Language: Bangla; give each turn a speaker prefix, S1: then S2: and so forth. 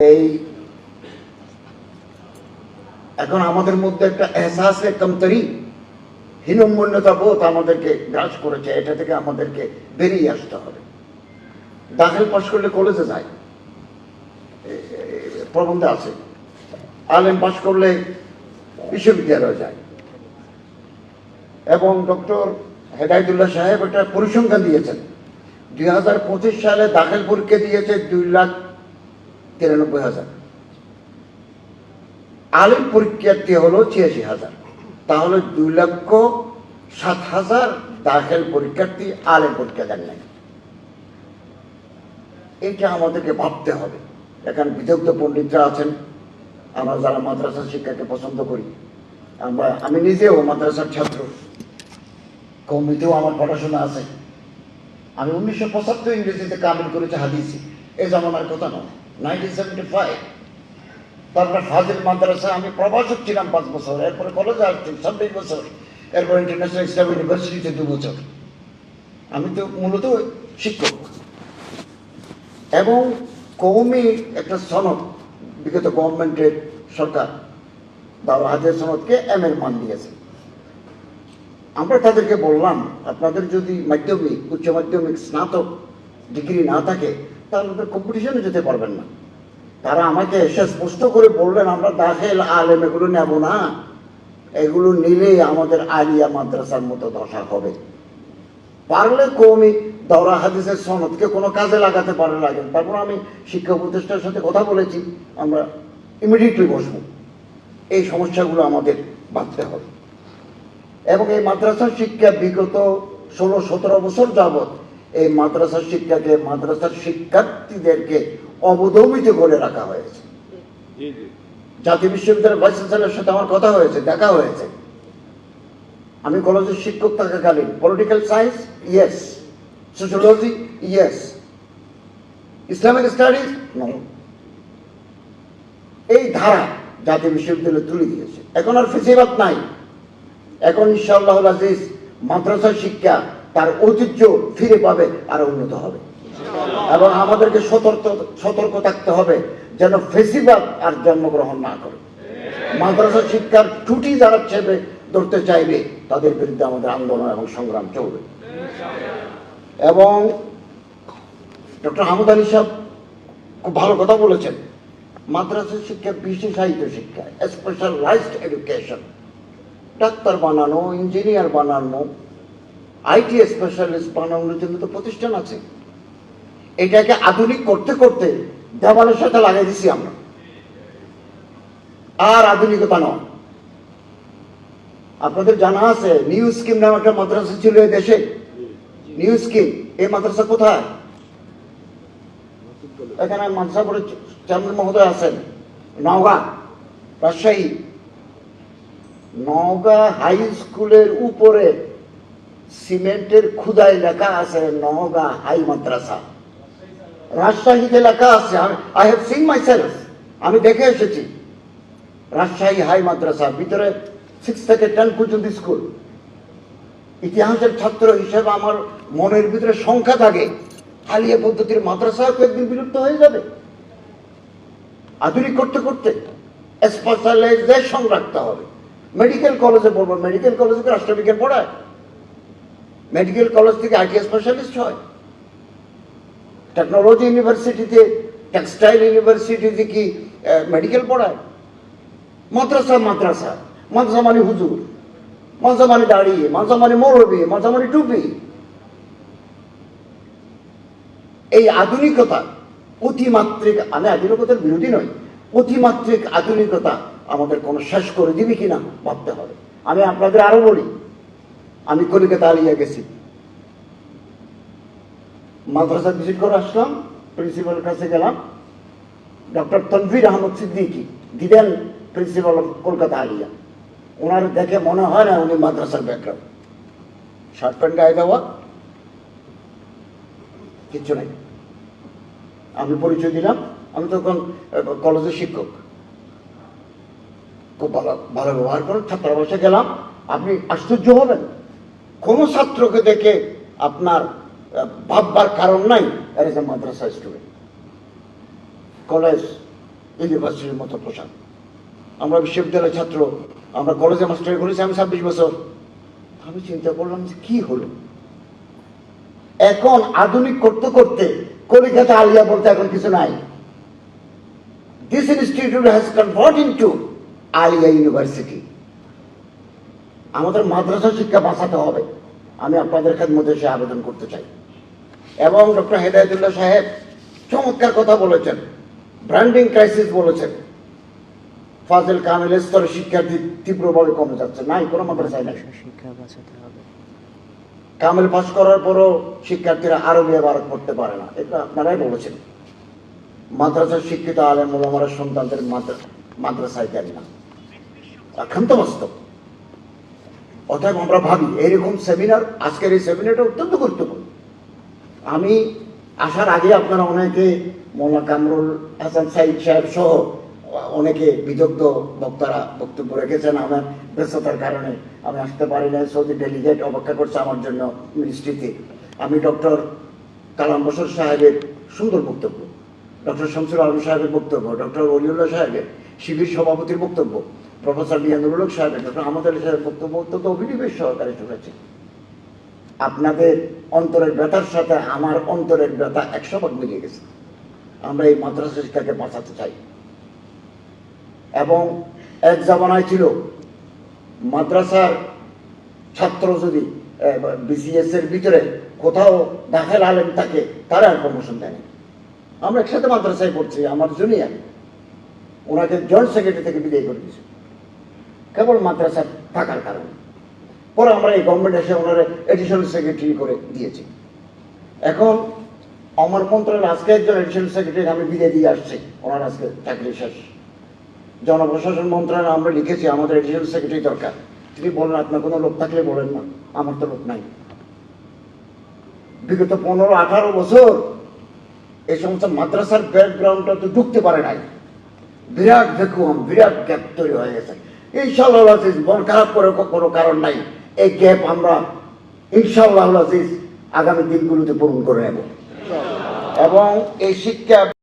S1: এই এখন আমাদের মধ্যে একটা এহসাসে কমতরি হীনম্মন্যতা বোধ আমাদেরকে গ্রাস করেছে। এটা থেকে আমাদেরকে বেরিয়ে আসতে হবে। দাখিল পাশ করলে কলেজে যায়। প্রবন্ধে আছে। আলেম পাশ করলে বিশ্ববিদ্যালয়ে যায়। এবং ডক্টর হেদায়তুল্লাহ সাহেব একটা পরিসংখ্যান দিয়েছেন। দুই হাজার পঁচিশ সালে দাখিল পরীক্ষা দিয়েছে দুই লাখ তিরানব্বই হাজার। আলিম পরীক্ষার্থী হলো ছিয়াশি হাজার। তাহলে দুই লক্ষ সাত হাজার দাখিল পরীক্ষার্থী আলিম পরীক্ষা দেন নাই। এটা আমাদেরকে ভাবতে হবে। এখানে বিদগ্ধ পণ্ডিতরা আছেন। আমরা যারা মাদ্রাসা শিক্ষাকে পছন্দ করি, আমরা, আমি নিজেও মাদ্রাসার ছাত্র। কমিতেও আমার পড়াশোনা আছে। আমি উনিশশো পঁচাত্তর ইংরেজিতে কামিল করেছি হাদিসি। এই জামানার কথা নয়। নাইনটিন সেভেন্টি ফাইভ, তারপর ফাজিল মাদ্রাসা আমি প্রভাষক ছিলাম পাঁচ বছর, এরপরে কলেজে আসছি, ছাব্বিশ বছর, এরপর ইন্টারন্যাশনাল ইসলাম ইউনিভার্সিটিতে দু বছর। আমি তো মূলত শিক্ষক। এবং কৌমি একটা সনদ, বিগত গভর্নমেন্টের সরকার, বাবা হাজার সনদকে এম এর মান দিয়েছে। আমরা তাদেরকে বললাম, আপনাদের যদি মাধ্যমিক, উচ্চ মাধ্যমিক স্নাতক ডিগ্রি না থাকে আপনাদের কম্পিটিশনে যেতে পারবেন না। তারা আমাকে এসে স্পষ্ট করে বললেন আমরা দাখেল আলেম এগুলো নেব না। এগুলো নিলেই আমাদের আলিয়া মাদ্রাসার মতো দশা হবে। পারলে কৌমি দৌরা হাদিসের সনদকে কোনো কাজে লাগাতে পারে লাগেন তারপর আমি শিক্ষা প্রতিষ্ঠানের সাথে কথা বলেছি, আমরা ইমিডিয়েটলি বসবো। এই সমস্যাগুলো আমাদের বাঁধতে হবে। এবং এই মাদ্রাসার শিক্ষা বিগত ষোলো, সতেরো বছর যাবৎ এই মাদ্রাসার শিক্ষাকে মাদ্রাসার শিক্ষার্থীদেরকে অবদমিত করে রাখা হয়েছে। জাতীয় বিশ্ববিদ্যালয়ের ভাইস চ্যান্সেলরের সাথে আমার কথা হয়েছে দেখা হয়েছে। আমি কলেজের শিক্ষক থাকাকালীন political science yes sociology yes Islamic studies এই ধারা জাতীয় বিশ্ববিদ্যালয় তুলে দিয়েছে। এখন আর ফেসিবাদ নাই। এখন ইনশাআল্লাহ আজিজ মাদ্রাসা শিক্ষা তার ঐতিহ্য ফিরে পাবে, আর উন্নত হবে। এবং আমাদেরকে সতর্ক সতর্ক থাকতে হবে যেন ফেসিবাদ আর জন্মগ্রহণ না করে। মাদ্রাসা শিক্ষার ত্রুটি যারা চেপে ধরতে চাইবে, তাদের বিরুদ্ধে আমাদের আন্দোলন এবং সংগ্রাম চলবে। এবং ডক্টর হামুদ আলী সাহেব খুব ভালো কথা বলেছেন, মাদ্রাসা শিক্ষা বিশেষায়িত শিক্ষা স্পেশালাইজড এডুকেশন ডাক্তার বানানো ইঞ্জিনিয়ার বানানো আইটি স্পেশালিস্ট বানানোর জন্য তো প্রতিষ্ঠান আছে। এটাকে আধুনিক করতে করতে দেওয়ালের সাথে লাগাই দিছি আমরা। আর আধুনিকতা নয়। আপনাদের জানা আছে নিউ স্কিম নামে একটা মাদ্রাসা ছিল এই দেশে। নিউ স্কিম এই মাদ্রাসা কোথায়? এখানে মাদ্রাসা বোর্ডের চেয়ারম্যান মহোদয় আছেন, নওগাঁ, রাজশাহী। নওগাঁ হাই স্কুলের উপরে সিমেন্টের খুদাই লেখা আছে নওগাঁ হাই মাদ্রাসা। রাজশাহীতে লেখা আছে I have seen my self আমি দেখে এসেছি। রাজশাহী হাই মাদ্রাসা, ভিতরে সিক্স থেকে টেন পর্যন্ত স্কুল। ইতিহাসের ছাত্র হিসেবে আমার মনের ভিতরে সংখ্যা থাকে। হালিয়া পদ্ধতির মাদ্রাসা একদিন বিলুপ্ত হয়ে যাবে। আধুনিক করতে করতে স্পেশালাইজেশন রাখতে হবে। মেডিকেল কলেজে পড়ব মেডিকেল কলেজে রাষ্ট্রবিজ্ঞান পড়ায়। মেডিকেল কলেজ থেকে আইটি স্পেশালিস্ট হয়। টেকনোলজি ইউনিভার্সিটিতে টেক্সটাইল ইউনিভার্সিটিতে কি মেডিকেল পড়ায়? মাদ্রাসা মাদ্রাসা। মাদ্রাসা মানে হুজুর মাদ্রাসা মানে দাঁড়িয়ে মাদ্রাসা মানে মৌলবী মাদ্রাসা মানে টুপি। এই আধুনিকতা, অতিমাত্রিক, আমি আধুনিকতার বিরোধী নই, অতিমাত্রিক আধুনিকতা আমাদের কোনো শেষ করে দিবে কিনা ভাবতে হবে। আমি আপনাদের আরও বলি আমি কলিকাতা আলিয়া গেছি। মাদ্রাসা ভিজিট করে আসলাম প্রিন্সিপালের কাছে গেলাম। ডক্টর তনভির আহমদ সিদ্দিকি, দিলেন প্রিন্সিপাল অফ কলকাতা আলিয়া। ওনার দেখে মনে হয় না উনি মাদ্রাসার ব্যাকগ্রাউন্ড শার্ট প্যান্ট গায়ে দেওয়া, কিচ্ছু নেই। আমি পরিচয় দিলাম, আমি তখন কলেজের শিক্ষক। খুব ভালো ভালো ব্যবহার করেন, ছাত্রাবাসে গেলাম। আপনি আশ্চর্য হবেন। কোনো ছাত্রকে দেখে আপনার ভাববার কারণ নাই। এ মাদ্রাসা স্টুডেন্ট। কলেজ, ইউনিভার্সিটির মতো পোশাক। আমরা বিশ্ববিদ্যালয়ের ছাত্র, আমরা কলেজে মাস্টারি করেছি আমি ছাব্বিশ বছর। আমি চিন্তা করলাম যে কি হলো? এখন আধুনিক করতে করতে কলিকাতা আলিয়া বলতে এখন কিছু নাই। This institute has convert into Aliah university আমাদের মাদ্রাসা শিক্ষা বাঁচাতে হবে। আমি আপনাদের মধ্যে সে আবেদন করতে চাই। এবং ডক্টর হেদায়তুল্লাহ সাহেব চমৎকার কথা বলেছেন। ব্র্যান্ডিং ক্রাইসিস বলেছেন। ফাজেল কামেল স্তরে শিক্ষার্থী তীব্রভাবে কমে যাচ্ছে। নাই কোনো মাদ্রাসায় নাই।
S2: শিক্ষা বাঁচাতে হবে।
S1: কামেল পাস করার পরও শিক্ষার্থীরা আরবি ভারত পড়তে পারে না। এটা আপনারাই বলেছেন। মাদ্রাসার শিক্ষিত আলেম ওলামারা সন্তানদের মাদ্রা- মাদ্রাসায় দেন না। একান্ত বাস্তব। অতএব আমরা ভাবি, এইরকম সেমিনার আজকের এই সেমিনারটা অত্যন্ত গুরুত্বপূর্ণ। আমি আসার আগে আপনারা অনেকে মোল্লা কামরুল হাসান সাইদ সাহেব সহ অনেকে বিদগ্ধ বক্তারা বক্তব্য রেখেছেন। আমার ব্যস্ততার কারণে আমি আসতে পারি না সৌদি ডেলিগেট অপেক্ষা করছে আমার জন্য মিনিস্ট্রিতে আমি ডক্টর কালাম বসর সাহেবের সুন্দর বক্তব্য ডক্টর শামসুল আলম সাহেবের বক্তব্য ডক্টর অলিউল্লাহ সাহেবের শিবির সভাপতির বক্তব্য প্রফেসর মিয়ানুল হক সাহেবের ডক্টর আহমদ আলী বক্তব্য অত্যন্ত অভিনিবেশ সহকারে শুনেছি। আপনাদের অন্তরের ব্যথার সাথে আমার অন্তরের ব্যথা একশো ভাগ মিলিয়ে গেছে। আমরা এই মাদ্রাসা শিক্ষাকে বাঁচাতে চাই। এবং এক জামানায় ছিল, মাদ্রাসার ছাত্র যদি বিসিএস এর ভিতরে কোথাও দাখেল আলেম থাকে, তারা আর প্রমোশন দেয়নি আমরা একসাথে মাদ্রাসায় পড়ছি, আমার জুনিয়র ওনাকে জয়েন্ট সেক্রেটারি থেকে বিদায় করে দিয়েছে। কেবল মাদ্রাসা থাকার কারণে। পরে আমরা এই গভর্নমেন্ট এসে ওনারা এডিশনাল সেক্রেটারি করে দিয়েছি। এখন আমার মন্ত্রণালয় আজকে একজন এডিশনাল সেক্রেটারি আমি বিদায় দিয়ে আসছি। ওনার আজকে চাকরি শেষ। জনপ্রশাসন মন্ত্রণালয় আমরা লিখেছি, আমাদের এডিশনাল সেক্রেটারি দরকার। তিনি বলেন আপনার কোনো লোক থাকলে বলেন না, আমার তো লোক নাই। বিগত পনেরো, আঠারো বছর এই সমস্ত মাদ্রাসার ব্যাকগ্রাউন্ডটা তো ঢুকতে পারে নাই। বিরাট ভ্যাকুয়াম বিরাট গ্যাপ তৈরি হয়ে গেছে। ইনশাল্লাহ আজিজ মন খারাপ করে কোনো কারণ নাই। এই গ্যাপ আমরা ইনশাল্লাহ আগামী দিনগুলোতে পূরণ করে নেব। এবং এই শিক্ষা